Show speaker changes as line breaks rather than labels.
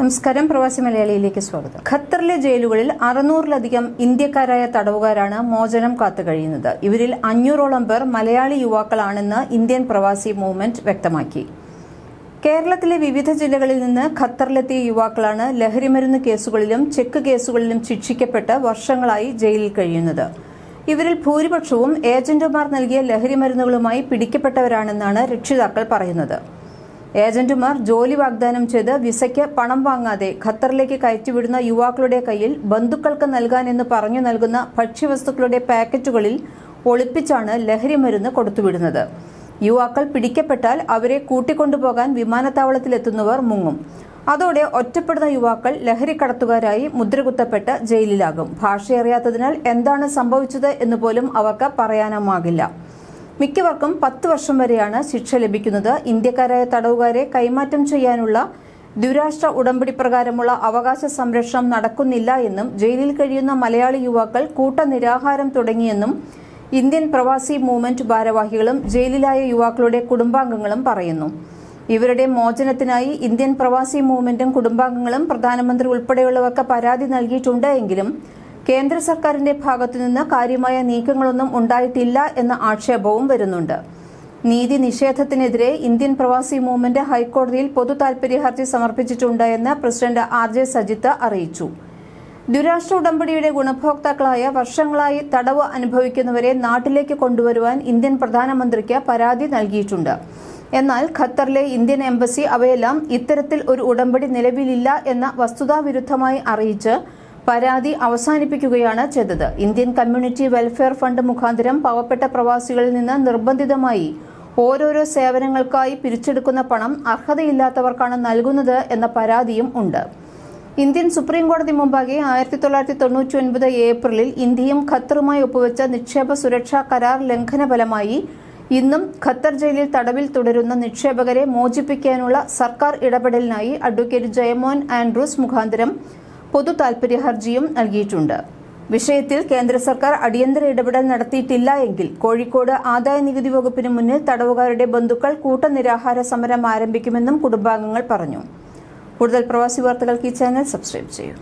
നമസ്കാരം. പ്രവാസി മലയാളിയിലേക്ക് സ്വാഗതം. ഖത്തറിലെ ജയിലുകളിൽ അറുന്നൂറിലധികം ഇന്ത്യക്കാരായ തടവുകാരാണ് മോചനം കാത്തു കഴിയുന്നത് ഇവരിൽ അഞ്ഞൂറോളം പേർ മലയാളി യുവാക്കളാണെന്ന് ഇന്ത്യൻ പ്രവാസി മൂവ്മെന്റ് വ്യക്തമാക്കി. കേരളത്തിലെ വിവിധ ജില്ലകളിൽ നിന്ന് ഖത്തറിലെത്തിയ യുവാക്കളാണ് ലഹരിമരുന്ന് കേസുകളിലും ചെക്ക് കേസുകളിലും ശിക്ഷിക്കപ്പെട്ട് വർഷങ്ങളായി ജയിലിൽ കഴിയുന്നത്. ഇവരിൽ ഭൂരിപക്ഷവും ഏജന്റുമാർ നൽകിയ ലഹരിമരുന്നുകളുമായി പിടിക്കപ്പെട്ടവരാണെന്നാണ് രക്ഷിതാക്കൾ പറയുന്നത്. ഏജന്റുമാർ ജോലി വാഗ്ദാനം ചെയ്ത് വിസയ്ക്ക് പണം വാങ്ങാതെ ഖത്തറിലേക്ക് കയറ്റിവിടുന്ന യുവാക്കളുടെ കയ്യിൽ ബന്ധുക്കൾക്ക് നൽകാനെന്ന് പറഞ്ഞു നൽകുന്ന ഭക്ഷ്യവസ്തുക്കളുടെ പാക്കറ്റുകളിൽ ഒളിപ്പിച്ചാണ് ലഹരിമരുന്ന് കൊടുത്തുവിടുന്നത്. യുവാക്കൾ പിടിക്കപ്പെട്ടാൽ അവരെ കൂട്ടിക്കൊണ്ടുപോകാൻ വിമാനത്താവളത്തിലെത്തുന്നവർ മുങ്ങും. അതോടെ ഒറ്റപ്പെടുന്ന യുവാക്കൾ ലഹരി കടത്തുകാരായി മുദ്രകുത്തപ്പെട്ട് ജയിലിലാകും. ഭാഷയറിയാത്തതിനാൽ എന്താണ് സംഭവിച്ചത് എന്ന് പോലും അവർക്ക് പറയാനുമാകില്ല. മിക്കവർക്കും പത്ത് വർഷം വരെയാണ് ശിക്ഷ ലഭിക്കുന്നത്. ഇന്ത്യക്കാരായ തടവുകാരെ കൈമാറ്റം ചെയ്യാനുള്ള ദ്വിരാഷ്ട്ര ഉടമ്പടി പ്രകാരമുള്ള അവകാശ സംരക്ഷണം നടക്കുന്നില്ല എന്നും ജയിലിൽ കഴിയുന്ന മലയാളി യുവാക്കൾ കൂട്ടനിരാഹാരം തുടങ്ങിയെന്നും ഇന്ത്യൻ പ്രവാസി മൂവ്മെന്റ് ഭാരവാഹികളും ജയിലിലായ യുവാക്കളുടെ കുടുംബാംഗങ്ങളും പറയുന്നു. ഇവരുടെ മോചനത്തിനായി ഇന്ത്യൻ പ്രവാസി മൂവ്മെന്റും കുടുംബാംഗങ്ങളും പ്രധാനമന്ത്രി ഉൾപ്പെടെയുള്ളവർക്ക് പരാതി നൽകിയിട്ടുണ്ട് എങ്കിലും കേന്ദ്ര സർക്കാരിന്റെ ഭാഗത്തുനിന്ന് കാര്യമായ നീക്കങ്ങളൊന്നും ഉണ്ടായിട്ടില്ല എന്ന ആക്ഷേപവും വരുന്നുണ്ട്. നീതി നിഷേധത്തിനെതിരെ ഇന്ത്യൻ പ്രവാസി മൂവ്മെന്റ് ഹൈക്കോടതിയിൽ പൊതു താൽപര്യ ഹർജി സമർപ്പിച്ചിട്ടുണ്ട് എന്ന് പ്രസിഡന്റ് ആർ ജെ സജിത്ത് അറിയിച്ചു. ദുരാഷ്ട്ര ഉടമ്പടിയുടെ ഗുണഭോക്താക്കളായ വർഷങ്ങളായി തടവ് അനുഭവിക്കുന്നവരെ നാട്ടിലേക്ക് കൊണ്ടുവരുവാൻ ഇന്ത്യൻ പ്രധാനമന്ത്രിക്ക് പരാതി നൽകിയിട്ടുണ്ട്. എന്നാൽ ഖത്തറിലെ ഇന്ത്യൻ എംബസി അവയെല്ലാം ഇത്തരത്തിൽ ഒരു ഉടമ്പടി നിലവിലില്ല എന്ന വസ്തുതാവിരുദ്ധമായി അറിയിച്ച് പരാതി അവസാനിപ്പിക്കുകയാണ് ചെയ്തത്. ഇന്ത്യൻ കമ്മ്യൂണിറ്റി വെൽഫെയർ ഫണ്ട് മുഖാന്തരം പാവപ്പെട്ട പ്രവാസികളിൽ നിന്ന് നിർബന്ധിതമായി ഓരോരോ സേവനങ്ങൾക്കായി പിരിച്ചെടുക്കുന്ന പണം അർഹതയില്ലാത്തവർക്കാണ് നൽകുന്നത് എന്ന പരാതിയും ഉണ്ട്. ഇന്ത്യൻ സുപ്രീം കോടതി മുമ്പാകെ ആയിരത്തി തൊള്ളായിരത്തി തൊണ്ണൂറ്റി ഒൻപത് ഏപ്രിലിൽ ഇന്ത്യയും ഖത്തറുമായി ഒപ്പുവെച്ച നിക്ഷേപ സുരക്ഷാ കരാർ ലംഘന ഫലമായി ഇന്നും ഖത്തർ ജയിലിൽ തടവിൽ തുടരുന്ന നിക്ഷേപകരെ മോചിപ്പിക്കാനുള്ള സർക്കാർ ഇടപെടലിനായി അഡ്വക്കേറ്റ് ജയമോൻ ആൻഡ്രൂസ് മുഖാന്തരം പൊതു താൽപര്യ ഹർജിയും നൽകിയിട്ടുണ്ട്. വിഷയത്തിൽ കേന്ദ്ര സർക്കാർ അടിയന്തര ഇടപെടൽ നടത്തിയിട്ടില്ല എങ്കിൽ കോഴിക്കോട് ആദായ നികുതി വകുപ്പിന് മുന്നിൽ തടവുകാരുടെ ബന്ധുക്കൾ കൂട്ടനിരാഹാര സമരം ആരംഭിക്കുമെന്നും കുടുംബാംഗങ്ങൾ പറഞ്ഞു. കൂടുതൽ പ്രവാസി വാർത്തകൾക്ക് ഈ ചാനൽ സബ്സ്ക്രൈബ് ചെയ്യൂ.